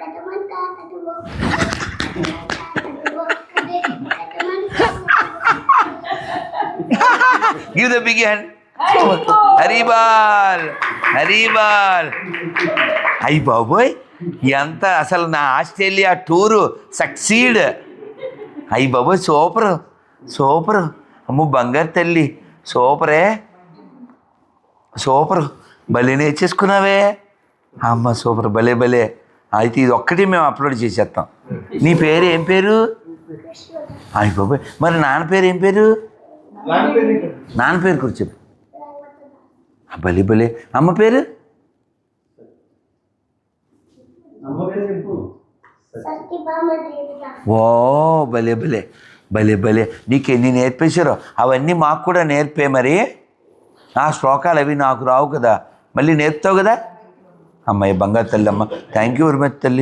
కథమంతా give the big hand హరిబాల్ హరిబాల్. అయ్యి బాబోయ్ ఎంత అసలు నా ఆస్ట్రేలియా టూరు సక్సీడ్. అయ్యి బాబోయ్ సూపర్ సూపర్ అమ్మ బంగారు తల్లి సూపరే సూపర్ భలే నేర్చేసుకున్నావే అమ్మ సూపర్ భలే భలే అయితే ఇది ఒక్కటి మేము అప్లోడ్ చేసేస్తాం నీ పేరు ఏం పేరు అయ్యి బాబోయ్ మరి నాన్న పేరు ఏం పేరు నాన్న పేరు కూడా చెప్పు భలే భలే అమ్మ పేరు ఓ భలే భలే భలే భలే నీకు ఎన్ని నేర్పేశారో అవన్నీ మాకు కూడా నేర్పే మరి ఆ శ్లోకాలు అవి నాకు రావు కదా మళ్ళీ నేర్పుతావు కదా అమ్మాయి బంగారు తల్లి అమ్మ థ్యాంక్ యూ వెరీ మచ్ తల్లి